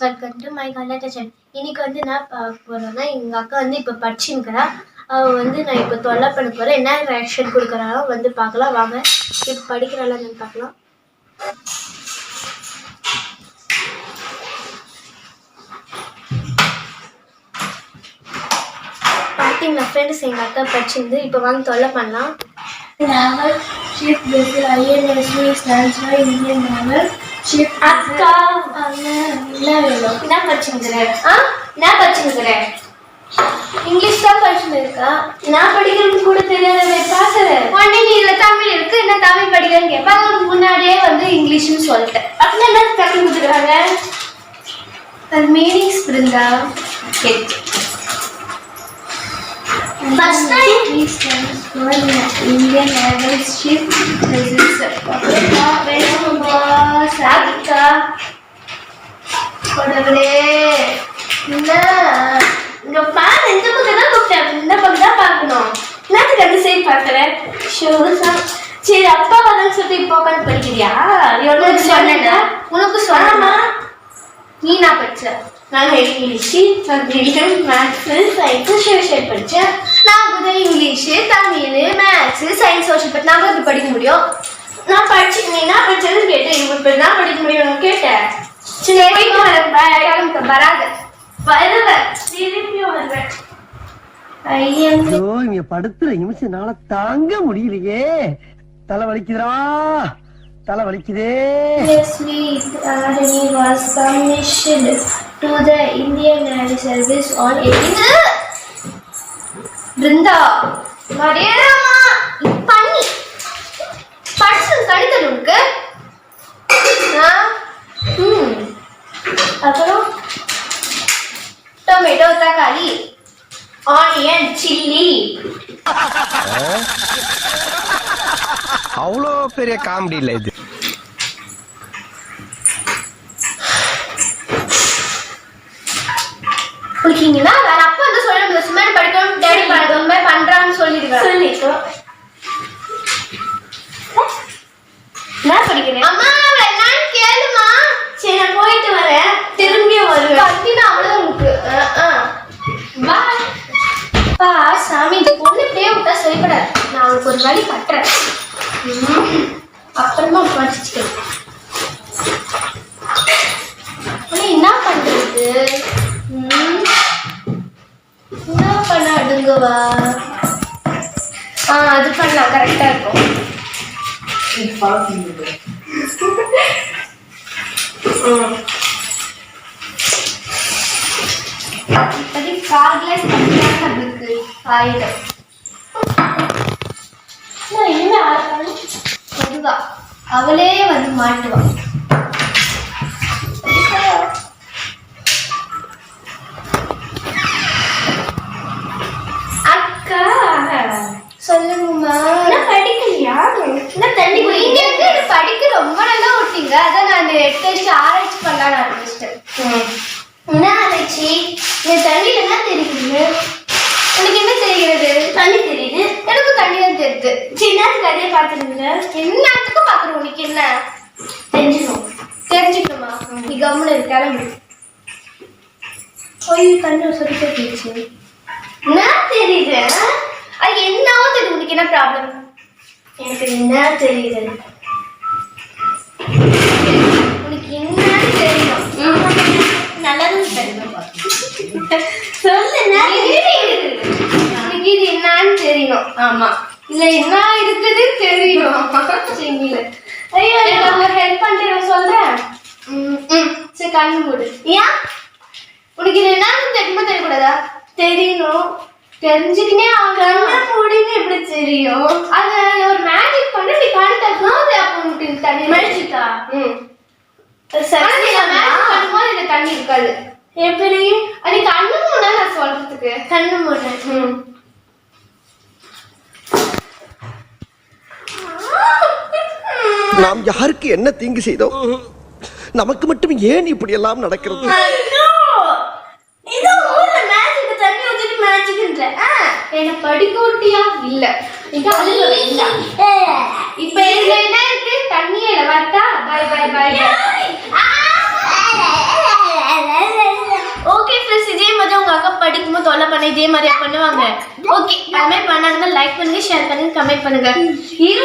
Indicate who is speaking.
Speaker 1: Welcome to my கல்லட்ட channel இன்னைக்கு வந்து என்ன பார்க்க போறோம்னா எங்க அக்கா வந்து இப்போ படிச்சுருக்கிறா அவ வந்து நான் இப்போ தொல்லை பண்ண போறேன். என்ன ரியாக்ஷன் கொடுக்குறாளோ வந்து பார்க்கலாம். வாங்க. இப்போ படிக்கிறாளா பார்க்கலாம். பார்த்தீங்களா ஃப்ரெண்ட்ஸ் எங்கள் அக்கா படிச்சிருந்து இப்போ வாங்க தொல்லை பண்ணலாம்.
Speaker 2: Naval Ship Vessel INSV
Speaker 1: அக்கா என்ன வேணும்? என்ன படிச்சுங்கிற ஆ? என்ன படிச்சுங்கிற இங்கிலீஷ் தான் படிச்சுருக்கா நான் படிக்கிறது கூட தெரியாத பாக்குறேன் உடனே நீ இதுல தமிழ் இருக்கு என்ன தமிழ் படிக்கிறேன்னு கேட்பாங்க உனக்கு முன்னாடியே வந்து இங்கிலீஷ்னு சொல்லிட்டேன். அப்படின்னா என்ன கட்டி கொடுத்துருக்காங்க? அது மீனிங்ஸ் இருந்தா கேட்டு First time.
Speaker 2: Stands for Indian Naval Ship Vessel.
Speaker 1: சாதிக்கா கடவுளே என்ன இங்க பாரு இந்த பக்கம் தான் கூப்பிட்டேன் இந்த பக்கம் தான் பார்க்கணும் என்னத்துக்கு அந்த சைடு பார்க்குறேன் சரி அப்பா வரேன்னு சொல்லிட்டு இப்போ உட்காந்து படிக்கிறியா? எவ்வளோ சொன்னேன்னா உனக்கு சொன்னா நீ நான் படிச்ச நான் English Tamil maths science social படித்தேன் நான் கூட English Tamil maths science social பற்றி நான் கூட படிக்க முடியும். நான் படிச்சு நீ என்ன படிச்சதுன்னு கேட்டேன் இப்போ நான் படிக்க முடியும் கேட்டேன். சரி வராத. வருவேன் திருப்பியும் வருவேன்
Speaker 3: ஐயோ இங்க படுத்துற நிமிஷம்னால தாங்க முடியலையே. தலை வலிக்குதுடா. தலை வலிக்குதே.
Speaker 2: To the Indian Navy Service on 18
Speaker 1: Brinda மரியாதமா பண்ணி. படிச்சது கணிதம் உனக்கு? ஆ? ம். அப்புறம் டொமேட்டோ தக்காளி ஆனியன் சில்லி
Speaker 3: அவ்வளோ பெரிய காமெடி இல்லை இது.
Speaker 1: குளிக்கிங்கன்னா வேற அப்பா வந்து சொல்ல சும்மா படிக்கணும்? டேடி பண்ண பண்றான்னு சொல்லிடுவேன். சொல்லிட்டோ என்ன படிக்கிறேன். அம்மா என்னன்னு கேளுமா. சரி நான் போயிட்டு வரேன். திரும்பியும் வருவேன். கத்தினா அவ்வளவு உனக்கு. பாய் பா சாமி இந்த பொண்ணு இப்படியே விட்டா சரிப்படாது. நான் அவளுக்கு ஒரு வழி கட்டுறேன். ம், அப்புறமா படிச்சுக்கிறேன் என்ன பண்றது ம், என்ன அடுங்குவா ஆ அது பண்ணலாம். கரெக்டா இருக்கும். இப்படி கார்ட்லெஸ் பண்ணிட்டாங்க அதுக்கு ஆயிடும் என்ன அவளே வந்து மாட்டுவா. ரொம்ப நல்லா விட்டீங்க அதான் நான் எடுத்து வச்சு ஆராய்ச்சி பண்ணலாம்னு ஆரம்பிச்சிட்டேன் என்ன ஆராய்ச்சி இந்த தண்ணியில என்ன தெரியுது? உனக்கு என்ன தெரிகிறது? தண்ணி தெரியுது. எனக்கும் தண்ணி தான் தெரியுது. சின்னத்துக்கு அதே பார்த்துருங்க. என்னத்துக்கும் பார்க்குறோம் உனக்கு என்ன? தெரிஞ்சுக்கணும். தெரிஞ்சுக்கணுமா? நீ இரு, கிளம்பு. போய் தண்ணி சொல்லி போயிடுச்சு என்ன தெரியுது? அது என்னவோ தெரியுது. உனக்கு என்ன ப்ராப்ளம் எனக்கு என்ன தெரியுது? உனக்கு என்ன தெரியும். நல்லதும் தெரியும் உனக்கு இது என்னன்னு தெரியும். ஆமா. இல்ல என்ன இருக்குது தெரியும். சரிங்கள ஐயோ நான் ஹெல்ப் பண்றேன் சொல்றேன். சரி கண்ணு மூடு. ஏன் உனக்கு இது என்னன்னு தெரியுமா தெரியக்கூடாதா? தெரியணும் தெரிஞ்சுக்கினே அவங்க மூடின்னு எப்படி தெரியும்? அது ஒரு மேஜிக் பண்ணி நீ கண்ணு தட்டணும் அது அப்போ உனக்கு தண்ணி மேஜிக்கா ம் சரி மேஜிக் பண்ணும்போது இந்த தண்ணி இருக்காது. எப்படி? அது கண்ணு மூடா நான் சொல்றதுக்கு? கண்ணு மூட. ம்.
Speaker 4: நாம் யாருக்கு என்ன தீங்கு செய்தோம் நமக்கு மட்டும் ஏன் இப்படி எல்லாம் நடக்கிறது
Speaker 1: என்ன படிக்கோட்டியா? இல்ல. இது அழுக வேண்டாம் இப்ப இதுல என்ன இருக்கு? தண்ணியில வர்த்தா பாய் பாய் பாய் ஓகே ஃப்ரெண்ட்ஸ் இதே மாதிரி உங்க அக்கா படிக்கும்போது தொல்லை பண்ண இதே மாதிரி பண்ணுவாங்க. ஓகே அதுமாதிரி பண்ணாங்கன்னா லைக் பண்ணுங்க ஷேர் பண்ணுங்க கமெண்ட் பண்ணுங்க. இரு